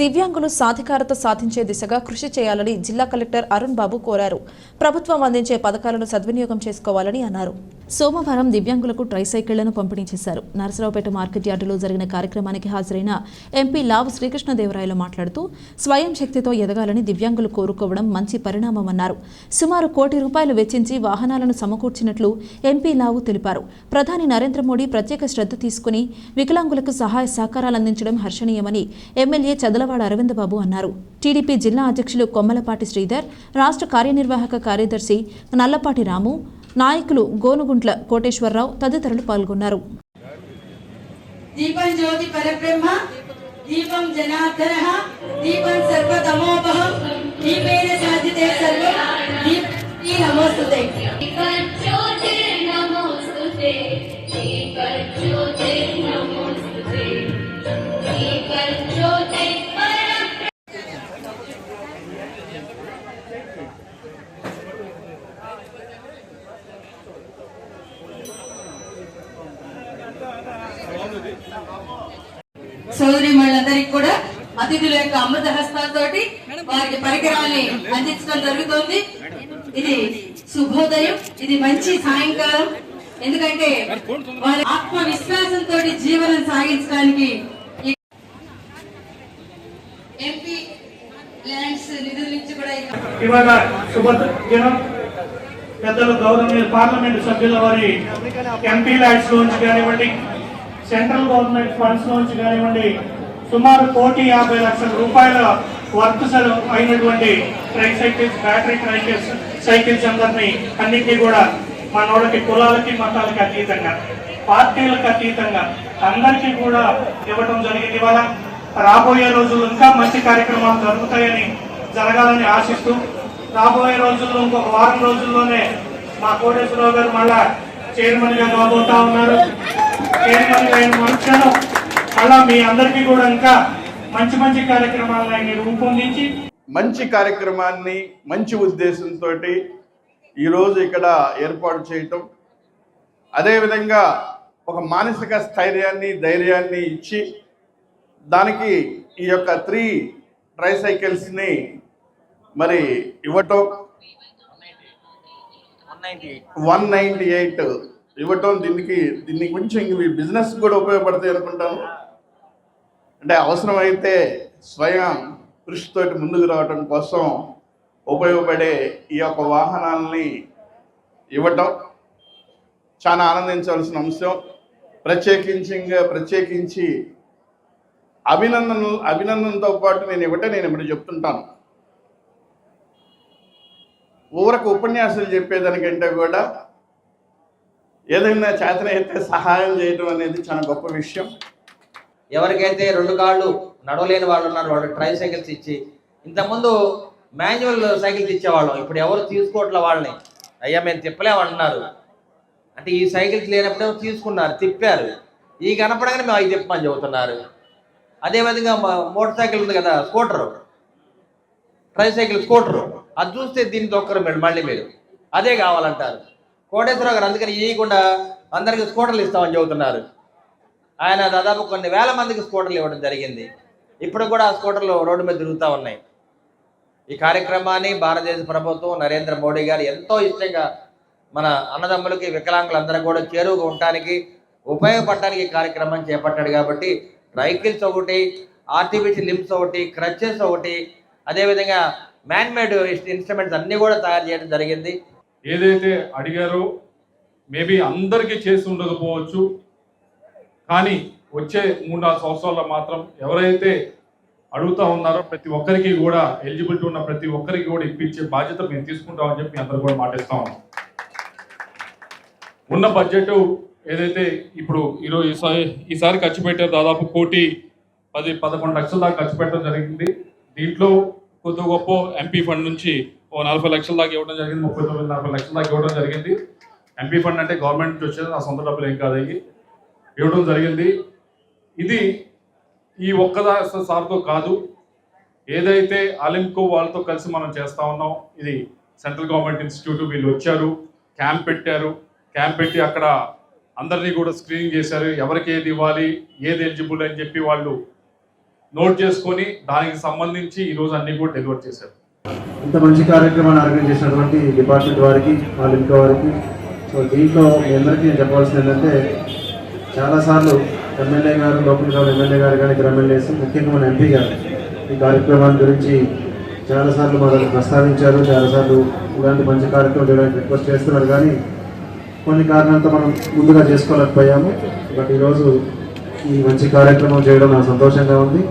దివ్యాంగులు సాధికారత సాధించే దిశగా కృషి చేయాలని జిల్లా కలెక్టర్ అరుణ్ బాబు కోరారు. ప్రభుత్వం అందించే పథకాలను సద్వినియోగం చేసుకోవాలని అన్నారు. సోమవారం దివ్యాంగులకు ట్రైసైకిళ్ళను పంపిణీ చేశారు. నరసరావుపేట మార్కెట్ యార్డులో జరిగిన కార్యక్రమానికి హాజరైన ఎంపీ లావు శ్రీకృష్ణదేవరాయలు మాట్లాడుతూ స్వయం శక్తితో ఎదగాలని దివ్యాంగులు కోరుకోవడం మంచి పరిణామమన్నారు. సుమారు కోటి రూపాయలు వెచ్చించి వాహనాలను సమకూర్చినట్లు ఎంపీ లావు తెలిపారు. ప్రధాని నరేంద్ర మోడీ ప్రత్యేక శ్రద్ధ తీసుకుని వికలాంగులకు సహాయ సహకారాలు అందించడం హర్షణీయమని ఎమ్మెల్యే చదలవాడ అరవిందబాబు అన్నారు. టీడీపీ జిల్లా అధ్యక్షులు కొమ్మలపాటి శ్రీధర్ రాష్ట్ర కార్యనిర్వాహక కార్యదర్శి నల్లపాటి రాము నాయకులు గోనుగుంట్ల కోటేశ్వరరావు తదితరులు పాల్గొన్నారు. దీపం జ్యోతి పరబ్రహ్మ దీపం జనార్దన దీపం సోదరి మళ్ళందరికీ కూడా అతిథుల యొక్క అమృత హస్తాలతోటి వారికి పరికరాల్ని అందించడం జరుగుతోంది. ఇది శుభోదయం ఇది మంచి సాయంకాలం. ఎందుకంటే వారి ఆత్మవిశ్వాసంతో జీవనం సాగించడానికి ఎంపీ ల్యాండ్స్ నిధుల నుంచి కూడా ఇవాళ శుభదినం. పెద్దలు గౌరవనీయ పార్లమెంట్ సభ్యుల వారి ఎంపీ ల్యాండ్స్ లోంచి కానివ్వండి సెంట్రల్ గవర్నమెంట్ ఫండ్స్ నుంచి కానివ్వండి సుమారు కోటి యాభై లక్షల రూపాయల వర్క్ అయినటువంటి అయినటువంటి ట్రైసైకిల్స్ బ్యాటరీ ట్రైసైకిల్స్ సైకిల్స్ అందరినీ అన్నింటినీ కూడా మనోళ్ళకి కులాలకి మతాలకి అతీతంగా పార్టీలకు అతీతంగా అందరికీ కూడా ఇవ్వటం జరిగింది. ఇవాళ రాబోయే రోజుల్లో ఇంకా మంచి కార్యక్రమాలు జరుగుతాయని జరగాలని ఆశిస్తూ రాబోయే రోజుల్లో ఇంకొక వారం రోజుల్లోనే మా కోటేశ్వరరావు గారు మళ్ళా చైర్మన్గా కాబోతా ఉన్నారు. మనుషులను మళ్ళా మీ అందరికీ కూడా ఇంకా మంచి మంచి కార్యక్రమాలను ఆయన రూపొందించి మంచి కార్యక్రమాన్ని మంచి ఉద్దేశంతో ఈరోజు ఇక్కడ ఏర్పాటు చేయటం. అదేవిధంగా ఒక మానసిక స్థైర్యాన్ని ధైర్యాన్ని ఇచ్చి దానికి ఈ యొక్క త్రీ ట్రైసైకిల్స్ని మరి ఇవ్వటం. వన్ నైంటీ ఎయిట్ ఇవ్వటం దీనికి దీన్ని కొంచెం ఇవి బిజినెస్ కూడా ఉపయోగపడతాయి అనుకుంటాను. అంటే అవసరమైతే స్వయం కృషితోటి ముందుకు రావటం కోసం ఉపయోగపడే ఈ యొక్క వాహనాలని ఇవ్వటం చాలా ఆనందించవలసిన అంశం. ప్రత్యేకించి ప్రత్యేకించి అభినందన అభినందనతో పాటు నేను ఇవ్వటే నేను ఇప్పుడు చెప్తుంటాను. ఊరకు ఉపన్యాసాలు చెప్పేదానికంటే కూడా ఏదైనా చేతనైతే సహాయం చేయడం అనేది చాలా గొప్ప విషయం. ఎవరికైతే రెండు కాళ్ళు నడవలేని వాళ్ళు ఉన్నారు వాళ్ళు ట్రై సైకిల్స్ ఇచ్చి ఇంతకుముందు మాన్యువల్ సైకిల్స్ ఇచ్చేవాళ్ళం ఇప్పుడు ఎవరు తీసుకోవట్లే వాళ్ళని? అయ్యా మేము తిప్పలేమన్నారు అంటే ఈ సైకిల్స్ లేనప్పుడే తీసుకున్నారు? తిప్పారు. ఈ కనపడగానే మేము అవి తిప్పమని చెబుతున్నారు. అదేవిధంగా మోటార్ సైకిల్ ఉంది కదా స్కూటరు. Try cycle scooter. అది చూస్తే దీన్ని తొక్కరు మీరు మళ్ళీ మీరు. అదే కావాలంటారు. కోటేశ్వరరావు గారు అందుకని ఇవ్వకుండా అందరికీ స్కూటర్లు ఇస్తామని చెబుతున్నారు. ఆయన దాదాపు కొన్ని వేల మందికి స్కూటర్లు ఇవ్వడం జరిగింది. ఇప్పుడు కూడా ఆ స్కూటర్లు రోడ్డు మీద తిరుగుతూ ఉన్నాయి. ఈ కార్యక్రమాన్ని భారతదేశ ప్రభుత్వం నరేంద్ర మోడీ గారు ఎంతో ఇష్టంగా మన అన్నదమ్ములకి వికలాంగులందరూ కూడా చేరువుగా ఉండటానికి ఉపయోగపడటానికి ఈ కార్యక్రమం చేపట్టాడు కాబట్టి రైకిల్స్ ఒకటి ఆర్టిఫిషియల్ లిమ్స్ ఒకటి క్రచెస్ ఒకటి అదేవిధంగా మ్యాన్మేడ్ ఇన్స్ట్రుమెంట్స్ అన్నీ కూడా తయారు చేయడం జరిగింది. ఏదైతే అడిగారో మేబీ అందరికీ చేసి ఉండకపోవచ్చు. కానీ వచ్చే మూడు నాలుగు సంవత్సరాల్లో మాత్రం ఎవరైతే అడుగుతా ఉన్నారో ప్రతి ఒక్కరికి కూడా ఎలిజిబిలిటీ ఉన్న ప్రతి ఒక్కరికి కూడా ఇప్పించే బాధ్యత మేము తీసుకుంటామని చెప్పి అందరూ అందరు కూడా మాటిస్తా ఉన్నాం. ఉన్న బడ్జెట్ ఏదైతే ఇప్పుడు ఈరోజు ఈసారి ఈసారి ఖర్చు పెట్టారు దాదాపు కోటి పది పదకొండు లక్షల దాకా ఖర్చు పెట్టడం జరిగింది. దీంట్లో కొద్ది గొప్ప ఎంపీ ఫండ్ నుంచి ఓ నలభై లక్షల దాకా ఇవ్వడం జరిగింది ముప్పై తొమ్మిది నలభై లక్షల దాకా ఇవ్వడం జరిగింది. ఎంపీ ఫండ్ అంటే గవర్నమెంట్ నుంచి వచ్చేది నా సొంత డబ్బులు ఏం కాదు ఇవ్వడం జరిగింది. ఇది ఈ ఒక్కదా సార్తో కాదు. ఏదైతే అలింకో వాళ్ళతో కలిసి మనం చేస్తా ఉన్నాం ఇది సెంట్రల్ గవర్నమెంట్ ఇన్స్టిట్యూట్ వీళ్ళు వచ్చారు క్యాంప్ పెట్టారు. క్యాంప్ పెట్టి అక్కడ అందరినీ కూడా స్క్రీనింగ్ చేశారు. ఎవరికి ఏది ఇవ్వాలి ఏది ఎలిజిబుల్ అని చెప్పి వాళ్ళు నోట్ చేసుకొని దానికి సంబంధించి ఈ రోజు అన్ని కూడా డెలివర్ చేశారు. ఇంత మంచి కార్యక్రమాన్ని ఆర్గనైజ్ చేసినటువంటి డిపార్ట్మెంట్ వారికి వాళ్ళ ఇంట్లో వారికి. సో దీంట్లో మీ అందరికీ నేను చెప్పాల్సింది ఏంటంటే చాలాసార్లు ఎమ్మెల్యే గారు లోపల గారు ఎమ్మెల్యే గారు కానీ ఇక్కడ ఎమ్మెల్యేస్ ముఖ్యంగా మన ఎంపీ గారు ఈ కార్యక్రమాల గురించి చాలాసార్లు మనల్ని ప్రస్తావించారు చాలాసార్లు ఇలాంటి మంచి కార్యక్రమం చేయడానికి రిక్వెస్ట్ చేస్తున్నారు. కానీ కొన్ని కారణాలతో మనం ముందుగా చేసుకోలేకపోయాము. బట్ ఈరోజు ఈ మంచి కార్యక్రమం చేయడం నాకు సంతోషంగా ఉంది.